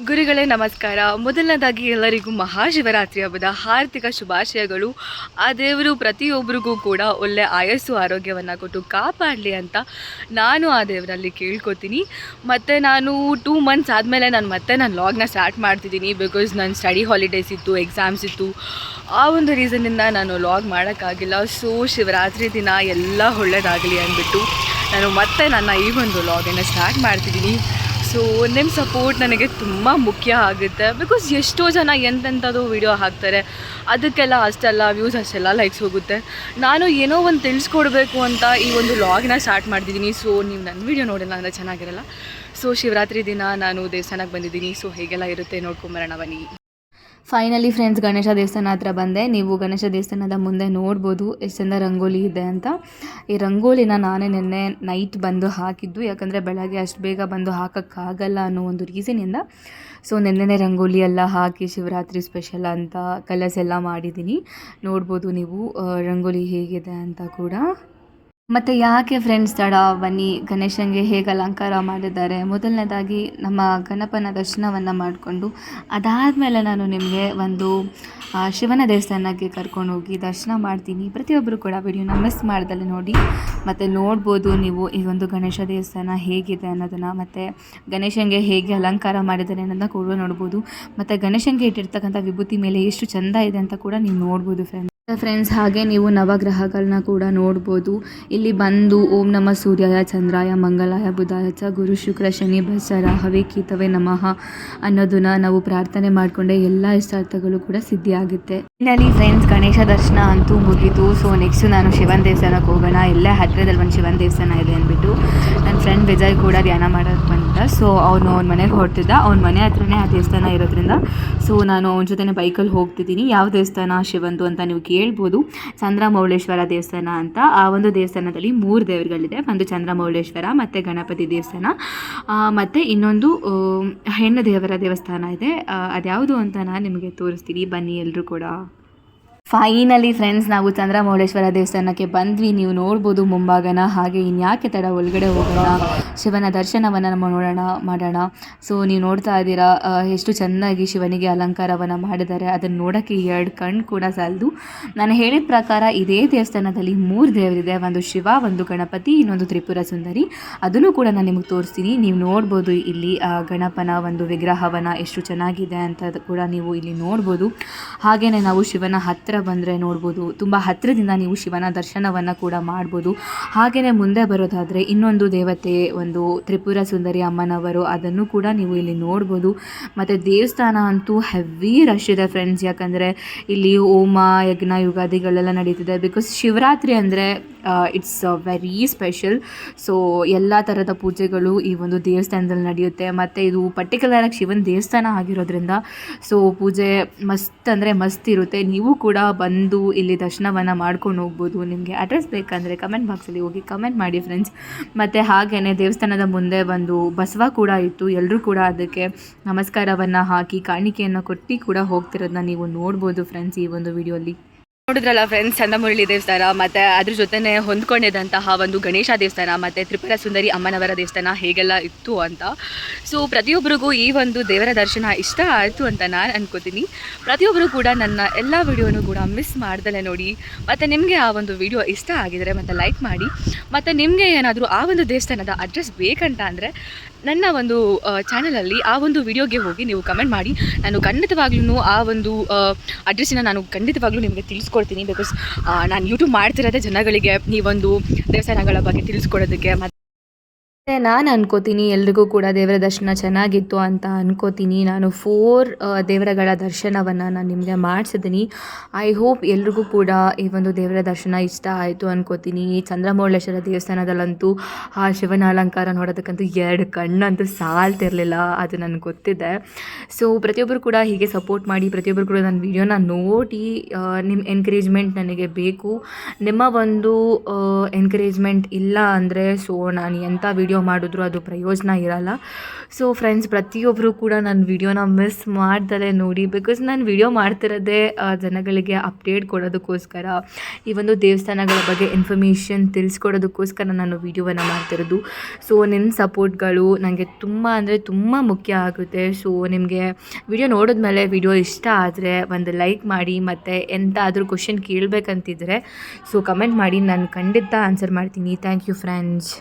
ಗುರುಗಳೇ, ನಮಸ್ಕಾರ. ಮೊದಲನೇದಾಗಿ ಎಲ್ಲರಿಗೂ ಮಹಾಶಿವರಾತ್ರಿ ಹಬ್ಬದ ಹಾರ್ದಿಕ ಶುಭಾಶಯಗಳು. ಆ ದೇವರು ಪ್ರತಿಯೊಬ್ಬರಿಗೂ ಕೂಡ ಒಳ್ಳೆ ಆಯಸ್ಸು, ಆರೋಗ್ಯವನ್ನು ಕೊಟ್ಟು ಕಾಪಾಡಲಿ ಅಂತ ನಾನು ಆ ದೇವರಲ್ಲಿ ಕೇಳ್ಕೊತೀನಿ. ಮತ್ತು ನಾನು ಟೂ ಮಂತ್ಸ್ ಆದಮೇಲೆ ನಾನು ಮತ್ತೆ ನಾನು ಲಾಗ್ನ ಸ್ಟಾರ್ಟ್ ಮಾಡ್ತಿದ್ದೀನಿ ಬಿಕಾಸ್ ನನ್ನ ಸ್ಟಡಿ ಹಾಲಿಡೇಸ್ ಇತ್ತು ಎಕ್ಸಾಮ್ಸ್ ಇತ್ತು. ಆ ಒಂದು ರೀಸನಿಂದ ನಾನು ಲಾಗ್ ಮಾಡೋಕ್ಕಾಗಿಲ್ಲ. ಸೊ ಶಿವರಾತ್ರಿ ದಿನ ಎಲ್ಲ ಒಳ್ಳೆಯದಾಗಲಿ ಅಂದ್ಬಿಟ್ಟು ನಾನು ಮತ್ತೆ ನನ್ನ ಈ ಒಂದು ಲಾಗನ್ನು ಸ್ಟಾರ್ಟ್ ಮಾಡ್ತಿದ್ದೀನಿ. ಸೊ ನಿಮ್ಮ ಸಪೋರ್ಟ್ ನನಗೆ ತುಂಬ ಮುಖ್ಯ ಆಗುತ್ತೆ. ಬಿಕಾಸ್ ಎಷ್ಟೋ ಜನ ಎಂತೆಂಥದ್ದು ವಿಡಿಯೋ ಹಾಕ್ತಾರೆ. ಅದಕ್ಕೆಲ್ಲ ಅಷ್ಟೆಲ್ಲ ವ್ಯೂಸ್ ಅಷ್ಟೆಲ್ಲ ಲೈಕ್ಸ್ ಹೋಗುತ್ತೆ. ನಾನು ಏನೋ ಒಂದು ತಿಳಿಸ್ಕೊಡ್ಬೇಕು ಅಂತ ಈ ಒಂದು ಲಾಗ್ನ ಸ್ಟಾರ್ಟ್ ಮಾಡಿದ್ದೀನಿ ಸೊ ನೀವು ನನ್ನ ವಿಡಿಯೋ ನೋಡಿಲ್ಲ ಅಂದರೆ ಚೆನ್ನಾಗಿರಲ್ಲ. ಸೊ ಶಿವರಾತ್ರಿ ದಿನ ನಾನು ದೇವಸ್ಥಾನಕ್ಕೆ ಬಂದಿದ್ದೀನಿ. ಸೊ ಹೇಗೆಲ್ಲ ಇರುತ್ತೆ ನೋಡ್ಕೊಂಬರೋಣ ಬನ್ನಿ. ಫೈನಲಿ ಫ್ರೆಂಡ್ಸ್ ಗಣೇಶ ದೇವಸ್ಥಾನ ಹತ್ರ ಬಂದೆ. ನೀವು ಗಣೇಶ ದೇವಸ್ಥಾನದ ಮುಂದೆ ನೋಡ್ಬೋದು ಎಷ್ಟು ಚಂದ ರಂಗೋಲಿ ಇದೆ ಅಂತ. ಈ ರಂಗೋಲಿನ ನಾನೇ ನಿನ್ನೆ ನೈಟ್ ಬಂದು ಹಾಕಿದ್ದು. ಯಾಕಂದರೆ ಬೆಳಗ್ಗೆ ಅಷ್ಟು ಬೇಗ ಬಂದು ಹಾಕೋಕ್ಕಾಗಲ್ಲ ಅನ್ನೋ ಒಂದು ರೀಸನಿಂದ ಸೊ ನೆನ್ನೆನೇ ರಂಗೋಲಿ ಎಲ್ಲ ಹಾಕಿ ಶಿವರಾತ್ರಿ ಸ್ಪೆಷಲ್ ಅಂತ ಕಲರ್ಸ್ ಎಲ್ಲ ಮಾಡಿದ್ದೀನಿ. ನೋಡ್ಬೋದು ನೀವು ರಂಗೋಲಿ ಹೇಗಿದೆ ಅಂತ ಕೂಡ. ಮತ್ತು ಯಾಕೆ ಫ್ರೆಂಡ್ಸ್ ತಡ? ಬನ್ನಿ, ಗಣೇಶನಿಗೆ ಹೇಗೆ ಅಲಂಕಾರ ಮಾಡಿದ್ದಾರೆ? ಮೊದಲನೇದಾಗಿ ನಮ್ಮ ಗಣಪನ ದರ್ಶನವನ್ನು ಮಾಡಿಕೊಂಡು, ಅದಾದಮೇಲೆ ನಾನು ನಿಮಗೆ ಒಂದು ಶಿವನ ದೇವಸ್ಥಾನಕ್ಕೆ ಕರ್ಕೊಂಡು ಹೋಗಿ ದರ್ಶನ ಮಾಡ್ತೀನಿ. ಪ್ರತಿಯೊಬ್ಬರು ಕೂಡ ವಿಡಿಯೋನ ಮಿಸ್ ಮಾಡ್ದಲ್ಲಿ ನೋಡಿ, ಮತ್ತು ನೋಡ್ಬೋದು ನೀವು ಈ ಒಂದು ಗಣೇಶ ದೇವಸ್ಥಾನ ಹೇಗಿದೆ ಅನ್ನೋದನ್ನು, ಮತ್ತು ಗಣೇಶನಿಗೆ ಹೇಗೆ ಅಲಂಕಾರ ಮಾಡಿದ್ದಾರೆ ಅನ್ನೋದನ್ನ ಕೂಡ ನೋಡ್ಬೋದು. ಮತ್ತು ಗಣೇಶನಿಗೆ ಇಟ್ಟಿರ್ತಕ್ಕಂಥ ವಿಭೂತಿ ಮೇಲೆ ಎಷ್ಟು ಚೆಂದ ಇದೆ ಅಂತ ಕೂಡ ನೀವು ನೋಡ್ಬೋದು ಫ್ರೆಂಡ್ಸ್ ಫ್ರೆಂಡ್ಸ್ ಹಾಗೆ ನೀವು ನವಗ್ರಹಗಳನ್ನ ಕೂಡ ನೋಡ್ಬೋದು. ಇಲ್ಲಿ ಬಂದು ಓಂ ನಮ ಸೂರ್ಯಾಯ, ಚಂದ್ರಾಯ ಮಂಗಲಾಯ ಬುಧಾಯ ಚ, ಗುರು ಶುಕ್ರ, ಶನಿ, ಬಸರ, ಹವೆ ಕೀತವೇ ನಮಃ ಅನ್ನೋದನ್ನ ನಾವು ಪ್ರಾರ್ಥನೆ ಮಾಡಿಕೊಂಡೆ ಎಲ್ಲ ಇಷ್ಟಾರ್ಥಗಳು ಕೂಡ ಸಿದ್ಧಿಯಾಗುತ್ತೆ. ಇನ್ನಲ್ಲಿ ಫ್ರೆಂಡ್ಸ್ ಗಣೇಶ ದರ್ಶನ ಅಂತೂ ಮುಗಿದು ಸೊ ನೆಕ್ಸ್ಟ್ ನಾನು ಶಿವನ ದೇವಸ್ಥಾನಕ್ಕೆ ಹೋಗೋಣ. ಎಲ್ಲ ಹತ್ತಿರದಲ್ಲಿ ಒಂದು ಶಿವನ ದೇವಸ್ಥಾನ ಇದೆ ಅಂದ್ಬಿಟ್ಟು ನನ್ನ ಫ್ರೆಂಡ್ ವಿಜಯ್ ಕೂಡ ಧ್ಯಾನ ಮಾಡೋಕ್ಕೆ ಬಂದ ಸೊ ಅವನು ಅವ್ನ ಮನೆಗೆ ಹೊರಟಿದ್ದ. ಅವ್ನ ಮನೆ ಹತ್ರನೇ ಆ ದೇವಸ್ಥಾನ ಇರೋದ್ರಿಂದ. ಸೊ ನಾನು ಅವನ ಜೊತೆ ಬೈಕಲ್ಲಿ ಹೋಗ್ತಿದ್ದೀನಿ. ಯಾವ ದೇವಸ್ಥಾನ ಶಿವಂದು ಅಂತ ನೀವು ಕೇಳ್ಬೋದು. ಚಂದ್ರಮೌಳೇಶ್ವರ ದೇವಸ್ಥಾನ ಅಂತ ಆ ಒಂದು ದೇವಸ್ಥಾನದಲ್ಲಿ ಮೂರು ದೇವರುಗಳಿದೆ. ಒಂದು ಚಂದ್ರಮೌಳೇಶ್ವರ, ಮತ್ತು ಗಣಪತಿ ದೇವಸ್ಥಾನ. ಮತ್ತು ಇನ್ನೊಂದು ಹೆಣ್ಣು ದೇವರ ದೇವಸ್ಥಾನ ಇದೆ. ಅದ್ಯಾವುದು ಅಂತ ನಾನು ನಿಮಗೆ ತೋರಿಸ್ತೀನಿ. ಬನ್ನಿ ಎಲ್ಲರೂ ಕೂಡ. ಫೈನಲಿ ಫ್ರೆಂಡ್ಸ್ ನಾವು ಚಂದ್ರಮೌಳೇಶ್ವರ ದೇವಸ್ಥಾನಕ್ಕೆ ಬಂದ್ವಿ. ನೀವು ನೋಡ್ಬೋದು ಮುಂಭಾಗನ ಹಾಗೆ ಇನ್ಯಾಕೆ ತಡ ಒಳಗಡೆ ಹೋಗೋಣ. ಶಿವನ ದರ್ಶನವನ್ನು ನಮ್ಮ ನೋಡೋಣ, ಮಾಡೋಣ. ಸೊ ನೀವು ನೋಡ್ತಾ ಇದ್ದೀರಾ ಎಷ್ಟು ಚೆನ್ನಾಗಿ ಶಿವನಿಗೆ ಅಲಂಕಾರವನ್ನು ಮಾಡಿದ್ದಾರೆ. ಅದನ್ನು ನೋಡೋಕ್ಕೆ ಎರಡು ಕಣ್ಣು ಕೂಡ ಸಾಲದು. ನಾನು ಹೇಳಿದ ಪ್ರಕಾರ ಇದೇ ದೇವಸ್ಥಾನದಲ್ಲಿ ಮೂರು ದೇವರಿದೆ. ಒಂದು ಶಿವ, ಒಂದು ಗಣಪತಿ, ಇನ್ನೊಂದು ತ್ರಿಪುರ ಸುಂದರಿ. ಅದನ್ನು ಕೂಡ ನಾನು ನಿಮಗೆ ತೋರಿಸ್ತೀನಿ. ನೀವು ನೋಡ್ಬೋದು ಇಲ್ಲಿ ಗಣಪನ ಒಂದು ವಿಗ್ರಹವನ್ನು ಎಷ್ಟು ಚೆನ್ನಾಗಿದೆ ಅಂತ ಕೂಡ ನೀವು ಇಲ್ಲಿ ನೋಡ್ಬೋದು. ಹಾಗೆಯೇ ನಾವು ಶಿವನ ಹತ್ತಿರ ಬಂದರೆ ನೋಡ್ಬೋದು. ತುಂಬ ಹತ್ತಿರದಿಂದ ನೀವು ಶಿವನ ದರ್ಶನವನ್ನು ಕೂಡ ಮಾಡ್ಬೋದು. ಹಾಗೆಯೇ ಮುಂದೆ ಬರೋದಾದರೆ ಇನ್ನೊಂದು ದೇವತೆ, ಒಂದು ತ್ರಿಪುರ ಸುಂದರಿ ಅಮ್ಮನವರು ಅದನ್ನು ಕೂಡ ನೀವು ಇಲ್ಲಿ ನೋಡ್ಬೋದು. ಮತ್ತು ದೇವಸ್ಥಾನ ಅಂತೂ ಹೆವಿ ರಶ್ ಇದೆ ಫ್ರೆಂಡ್ಸ್ ಯಾಕಂದರೆ ಇಲ್ಲಿ ಹೋಮ, ಯಜ್ಞ, ಯುಗಾದಿಗಳೆಲ್ಲ ನಡೀತಿದೆ. ಬಿಕಾಸ್ ಶಿವರಾತ್ರಿ ಅಂದರೆ ಇಟ್ಸ್ ವೆರಿ ಸ್ಪೆಷಲ್ ಸೊ ಎಲ್ಲ ಥರದ ಪೂಜೆಗಳು ಈ ಒಂದು ದೇವಸ್ಥಾನದಲ್ಲಿ ನಡೆಯುತ್ತೆ. ಮತ್ತು ಇದು ಪರ್ಟಿಕ್ಯುಲರಾಗಿ ಶಿವನ ದೇವಸ್ಥಾನ ಆಗಿರೋದ್ರಿಂದ ಸೊ ಪೂಜೆ ಮಸ್ತ್ ಅಂದರೆ ಮಸ್ತ್ ಇರುತ್ತೆ. ನೀವು ಕೂಡ ಬಂದು ಇಲ್ಲಿ ದರ್ಶನವನ್ನು ಮಾಡ್ಕೊಂಡು ಹೋಗ್ಬೋದು. ನಿಮಗೆ ಅಡ್ರೆಸ್ ಬೇಕಂದರೆ ಕಮೆಂಟ್ ಬಾಕ್ಸಲ್ಲಿ ಹೋಗಿ ಕಮೆಂಟ್ ಮಾಡಿ ಫ್ರೆಂಡ್ಸ್ ಮತ್ತು ಹಾಗೆಯೇ ದೇವಸ್ಥಾನದ ಮುಂದೆ ಒಂದು ಬಸವ ಕೂಡ ಇತ್ತು. ಎಲ್ಲರೂ ಕೂಡ ಅದಕ್ಕೆ ನಮಸ್ಕಾರವನ್ನು ಹಾಕಿ, ಕಾಣಿಕೆಯನ್ನು ಕೊಟ್ಟು ಕೂಡ ಹೋಗ್ತಿರೋದನ್ನ ನೀವು ನೋಡ್ಬೋದು ಫ್ರೆಂಡ್ಸ್ ಈ ಒಂದು ವಿಡಿಯೋಲಿ ನೋಡಿದ್ರಲ್ಲ ಫ್ರೆಂಡ್ಸ್ ಚಂದಮುರಳಿ ದೇವಸ್ಥಾನ ಮತ್ತು ಅದ್ರ ಜೊತೆನೆ ಹೊಂದ್ಕೊಂಡಿದ್ದಂತಹ ಒಂದು ಗಣೇಶ ದೇವಸ್ಥಾನ ಮತ್ತು ತ್ರಿಪುರ ಸುಂದರಿ ಅಮ್ಮನವರ ದೇವಸ್ಥಾನ ಹೇಗೆಲ್ಲ ಇತ್ತು ಅಂತ. ಸೊ ಪ್ರತಿಯೊಬ್ಬರಿಗೂ ಈ ಒಂದು ದೇವರ ದರ್ಶನ ಇಷ್ಟ ಆಯಿತು ಅಂತ ನಾನು ಅನ್ಕೋತೀನಿ. ಪ್ರತಿಯೊಬ್ಬರು ಕೂಡ ನನ್ನ ಎಲ್ಲ ವಿಡಿಯೋನು ಕೂಡ ಮಿಸ್ ಮಾಡ್ದಲೇ ನೋಡಿ. ಮತ್ತು ನಿಮಗೆ ಆ ಒಂದು ವಿಡಿಯೋ ಇಷ್ಟ ಆಗಿದರೆ ಮತ್ತೆ ಲೈಕ್ ಮಾಡಿ. ಮತ್ತು ನಿಮಗೆ ಏನಾದರೂ ಆ ಒಂದು ದೇವಸ್ಥಾನದ ಅಡ್ರೆಸ್ ಬೇಕಂತ ಅಂದರೆ ನನ್ನ ಒಂದು ಚಾನಲಲ್ಲಿ ಆ ಒಂದು ವಿಡಿಯೋಗೆ ಹೋಗಿ ನೀವು ಕಮೆಂಟ್ ಮಾಡಿ. ನಾನು ಖಂಡಿತವಾಗ್ಲೂ ಆ ಒಂದು ಅಡ್ರೆಸ್ಸಿನ ನಾನು ಖಂಡಿತವಾಗ್ಲೂ ನಿಮಗೆ ತಿಳಿಸ್ಕೊಡ್ತೀನಿ. ಬಿಕಾಸ್ ನಾನು ಯೂಟ್ಯೂಬ್ ಮಾಡ್ತಿರೋದೇ ಜನಗಳಿಗೆ ನೀವೊಂದು ದೇವಸ್ಥಾನಗಳ ಬಗ್ಗೆ ತಿಳಿಸ್ಕೊಡೋದಕ್ಕೆ ನಾನು ಅನ್ಕೋತೀನಿ ಎಲ್ರಿಗೂ ಕೂಡ ದೇವರ ದರ್ಶನ ಚೆನ್ನಾಗಿತ್ತು ಅಂತ ಅನ್ಕೋತೀನಿ. ನಾನು ಫೋರ್ ದೇವರಗಳ ದರ್ಶನವನ್ನು ನಾನು ನಿಮಗೆ ಮಾಡಿಸಿದ್ದೀನಿ. ಐ ಹೋಪ್ ಎಲ್ರಿಗೂ ಕೂಡ ಈ ಒಂದು ದೇವರ ದರ್ಶನ ಇಷ್ಟ ಆಯಿತು ಅನ್ಕೋತೀನಿ. ಚಂದ್ರಮೌಳೇಶ್ವರ ದೇವಸ್ಥಾನದಲ್ಲಂತೂ ಆ ಶಿವನ ಅಲಂಕಾರ ನೋಡೋದಕ್ಕಂತೂ ಎರಡು ಕಣ್ಣಂತೂ ಸಾಲ್ತಿರಲಿಲ್ಲ ಅದು ನನಗೆ ಗೊತ್ತಿದೆ. ಸೊ ಪ್ರತಿಯೊಬ್ಬರು ಕೂಡ ಹೀಗೆ ಸಪೋರ್ಟ್ ಮಾಡಿ ಪ್ರತಿಯೊಬ್ಬರು ಕೂಡ ನನ್ನ ವಿಡಿಯೋನ ನೋಡಿ ನಿಮ್ಮ ಎನ್ಕರೇಜ್ಮೆಂಟ್ ನನಗೆ ಬೇಕು. ನಿಮ್ಮ ಒಂದು ಎನ್ಕರೇಜ್ಮೆಂಟ್ ಇಲ್ಲ ಅಂದರೆ ಸೊ ನಾನು ಎಂಥ ವಿಡಿಯೋ ಮಾಡಿದ್ರು, ಅದು ಪ್ರಯೋಜನ ಇರಲ್ಲ. ಸೊ ಫ್ರೆಂಡ್ಸ್ ಪ್ರತಿಯೊಬ್ಬರು ಕೂಡ ನನ್ನ ವಿಡಿಯೋನ ಮಿಸ್ ಮಾಡ್ತಾರೆ ನೋಡಿ ಬಿಕಾಸ್ ನಾನು ವಿಡಿಯೋ ಮಾಡ್ತಿರೋದೇ ಜನಗಳಿಗೆ ಅಪ್ಡೇಟ್ ಕೊಡೋದಕ್ಕೋಸ್ಕರ. ಈ ಒಂದು ದೇವಸ್ಥಾನಗಳ ಬಗ್ಗೆ ಇನ್ಫಾರ್ಮೇಷನ್ ತಿಳಿಸ್ಕೊಡೋದಕ್ಕೋಸ್ಕರ ನಾನು ವಿಡಿಯೋವನ್ನು ಮಾಡ್ತಿರೋದು. ಸೊ ನಿಮ್ಮ ಸಪೋರ್ಟ್ಗಳು ನನಗೆ ತುಂಬ ಅಂದರೆ ತುಂಬ ಮುಖ್ಯ ಆಗುತ್ತೆ. ಸೊ ನಿಮಗೆ ವಿಡಿಯೋ ನೋಡಿದ್ಮೇಲೆ ವಿಡಿಯೋ ಇಷ್ಟ ಆದರೆ ಒಂದು ಲೈಕ್ ಮಾಡಿ, ಮತ್ತು ಎಂತಾದರೂ ಕ್ವಶನ್ ಕೇಳಬೇಕಂತಿದ್ರೆ ಸೊ ಕಮೆಂಟ್ ಮಾಡಿ, ನಾನು ಖಂಡಿತ ಆನ್ಸರ್ ಮಾಡ್ತೀನಿ. Thank you friends